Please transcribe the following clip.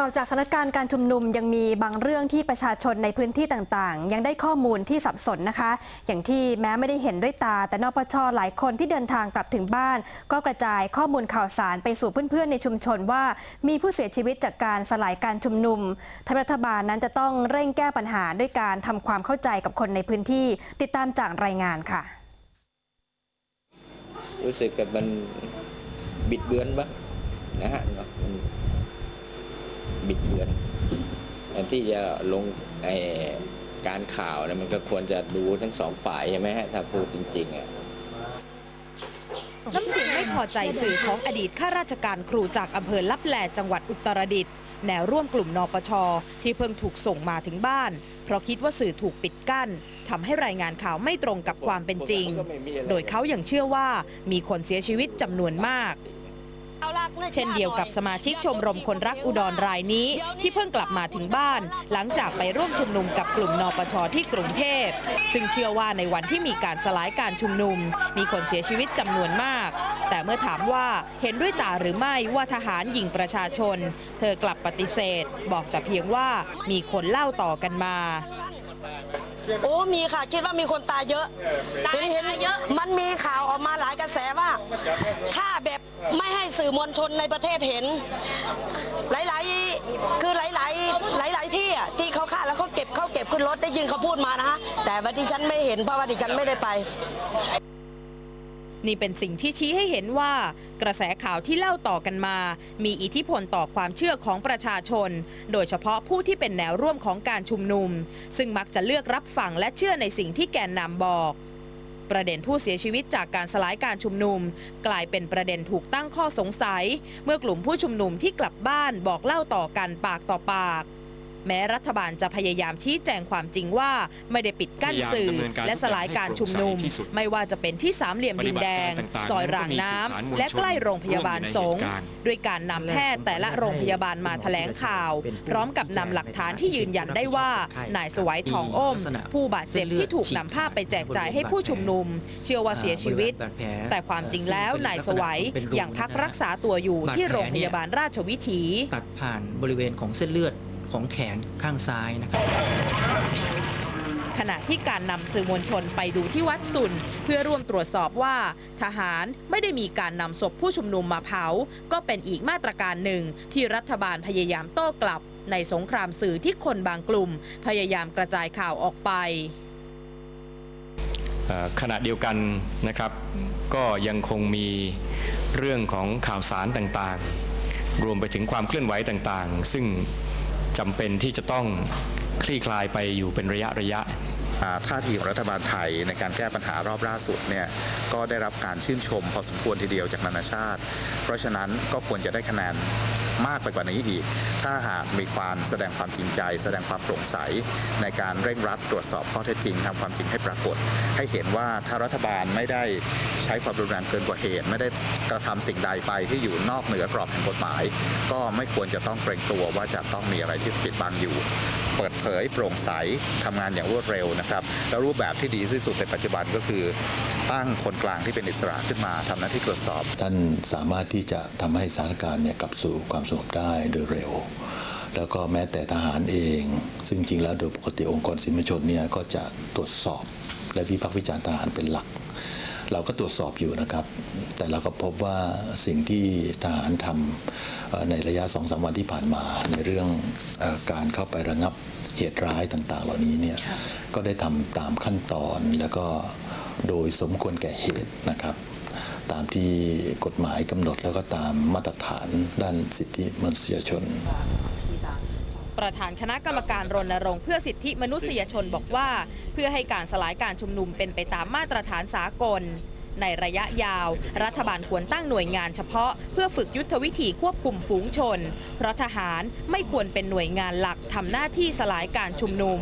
ข่าวจากสถานการณ์การชุมนุมยังมีบางเรื่องที่ประชาชนในพื้นที่ต่างๆ ยังได้ข้อมูลที่สับสนนะคะ อย่างที่แม้ไม่ได้เห็นด้วยตา แต่นปชหลายคนที่เดินทางกลับถึงบ้าน ก็กระจายข้อมูลข่าวสารไปสู่เพื่อนๆในชุมชนว่า มีผู้เสียชีวิตจากการสลายการชุมนุมทางรัฐบาลนั้นจะต้องเร่งแก้ปัญหาด้วยการทำความเข้าใจกับคนในพื้นที่ ติดตามจากรายงานค่ะ รู้สึกกับมันบิดเบือนบ้างนะฮะเนาะ บิดเบือนแทนที่จะลงไอการข่าวเนะมันก็ควรจะดูทั้งสองฝ่ายใช่ไหมฮะถ้าพูดจริงๆอะน้ำเสียงไม่พอใจสื่อของอดีตข้าราชการครูจากอำเภอลับแลจังหวัดอุตรดิตถ์แนวร่วมกลุ่มนปช ที่เพิ่งถูกส่งมาถึงบ้าน เพราะคิดว่าสื่อถูกปิดกั้นทำให้รายงานข่าวไม่ตรงกับความเป็นจริง โดยเขายังเชื่อว่ามีคนเสียชีวิตจำนวนมาก เช่นเดียวกับสมาชิกชมรมคนรักอุดรรายนี้ที่เพิ่งกลับมาถึงบ้าน หลังจากไปร่วมชุมนุมกับกลุ่มนปชที่กรุงเทพ ซึ่งเชื่อว่าในวันที่มีการสลายการชุมนุม มีคนเสียชีวิตจำนวนมาก แต่เมื่อถามว่าเห็นด้วยตาหรือไม่ว่าทหารยิงประชาชน เธอกลับปฏิเสธ บอกแต่เพียงว่ามีคนเล่าต่อกันมาโอ้มีค่ะคิดว่ามีคนตายเยอะเห็นเห็นเยอะ มันมีข่าวออกมาหลายกระแสว่าฆ่าแบบไม่ให้ สื่อมวลชนในประเทศเห็น หลายๆ คือหลาย ๆ หลาย ๆ ที่อะที่เขาฆ่าแล้วเขาเก็บเขาเก็บขึ้นรถได้ยินเขาพูดมานะฮะแต่ว่าดิฉันไม่เห็นเพราะว่าดิฉันไม่ได้ไป นี่เป็นสิ่งที่ชี้ให้เห็นว่า กระแสข่าวที่เล่าต่อกันมา มีอิทธิพลต่อความเชื่อของประชาชน โดยเฉพาะผู้ที่เป็นแนวร่วมของการชุมนุม ซึ่งมักจะเลือกรับฟังและเชื่อในสิ่งที่แกนนำบอก ประเด็นผู้เสียชีวิตจากการสลายการชุมนุม กลายเป็นประเด็นถูกตั้งข้อสงสัย เมื่อกลุ่มผู้ชุมนุมที่กลับบ้านบอกเล่าต่อกันปากต่อปาก แม้รัฐบาลจะพยายามชี้แจงความจริงว่า ไม่ได้ปิดกั้นสื่อ และสลายการชุมนุม ไม่ว่าจะเป็นที่สามเหลี่ยมดินแดง ซอยรางน้ำและใกล้โรงพยาบาลสงฆ์ด้วยการนำแพทย์แต่ละโรงพยาบาลมาแถลงข่าว พร้อมกับนำหลักฐานที่ยืนยันได้ว่านายสวัยทองอ้อม ผู้บาดเจ็บที่ถูกนำภาพไปแจกจ่ายให้ผู้ชุมนุม เชื่อว่าเสียชีวิต แต่ความจริงแล้วนายสวัยยังพักรักษาตัวอยู่ที่โรงพยาบาลราชวิถี ตัดผ่านบริเวณของเส้นเลือด ของแขนข้างซ้ายนะครับขณะที่การนำสื่อมวลชนไปดูที่วัดสุน เพื่อร่วมตรวจสอบว่า ทหารไม่ได้มีการนำศพผู้ชุมนุมมาเผา ก็เป็นอีกมาตรการหนึ่งที่รัฐบาลพยายามโต้กลับ ในสงครามสื่อที่คนบางกลุ่ม พยายามกระจายข่าวออกไปเอ่อขณะเดียวกันนะครับ ก็ยังคงมีเรื่องของข่าวสารต่างๆ รวมไปถึงความเคลื่อนไหวต่างๆ ซึ่ง จำเป็นที่จะต้องคลี่คลายไปอยู่เป็นระยะระยะ ท่าทีของรัฐบาลไทยในการแก้ปัญหารอบล่าสุดเนี่ยก็ได้รับการชื่นชมพอสมควรทีเดียวจากนานาชาติ เพราะฉะนั้นก็ควรจะได้คะแนนมากไปกว่านี้อีก ถ้าหากมีความแสดงความจริงใจ แสดงความโปร่งใส ในการเร่งรัดตรวจสอบข้อเท็จจริงทำความจริงให้ปรากฏ ให้เห็นว่าถ้ารัฐบาลไม่ได้ใช้ความรุนแรงเกินกว่าเหตุ ไม่ได้กระทำสิ่งใดไปที่อยู่นอกเหนือกรอบแห่งกฎหมาย ก็ไม่ควรจะต้องเกรงตัวว่าจะต้องมีอะไรที่ปิดบังอยู่ เปิดเผยโปร่งใสทำงานอย่างรวดเร็วนะครับแล้วรูปแบบที่ดีที่สุดในปัจจุบันก็คือ ตั้งคนกลางที่เป็นอิสระขึ้นมาทำหน้าที่ตรวจสอบ ท่านสามารถที่จะทำให้สถานการณ์เนี่ยกลับสู่ความสงบได้โดยเร็ว แล้วก็แม้แต่ทหารเอง ซึ่งจริงแล้วโดยปกติองค์กรสิมชนเนี่ยก็จะตรวจสอบ และวิพากษ์วิจารณ์ทหารเป็นหลัก เราก็ตรวจสอบอยู่นะครับ แต่เราก็พบว่าสิ่งที่ทหารทำในระยะสองสามวันที่ผ่านมาในเรื่องการเข้าไประงับ เหตุร้ายต่างๆ เหล่านี้เนี่ยก็ได้ทำตามขั้นตอนแล้วก็โดยสมควรแก่เหตุนะครับ ตามที่กฎหมายกำหนดแล้วก็ตามมาตรฐานด้านสิทธิมนุษยชน ประธานคณะกรรมการรณรงค์เพื่อสิทธิมนุษยชนบอกว่า เพื่อให้การสลายการชุมนุมเป็นไปตามมาตรฐานสากล ในระยะยาว รัฐบาลควรตั้งหน่วยงานเฉพาะ เพื่อฝึกยุทธวิธีควบคุมฝูงชน เพราะทหารไม่ควรเป็นหน่วยงานหลักทำหน้าที่สลายการชุมนุม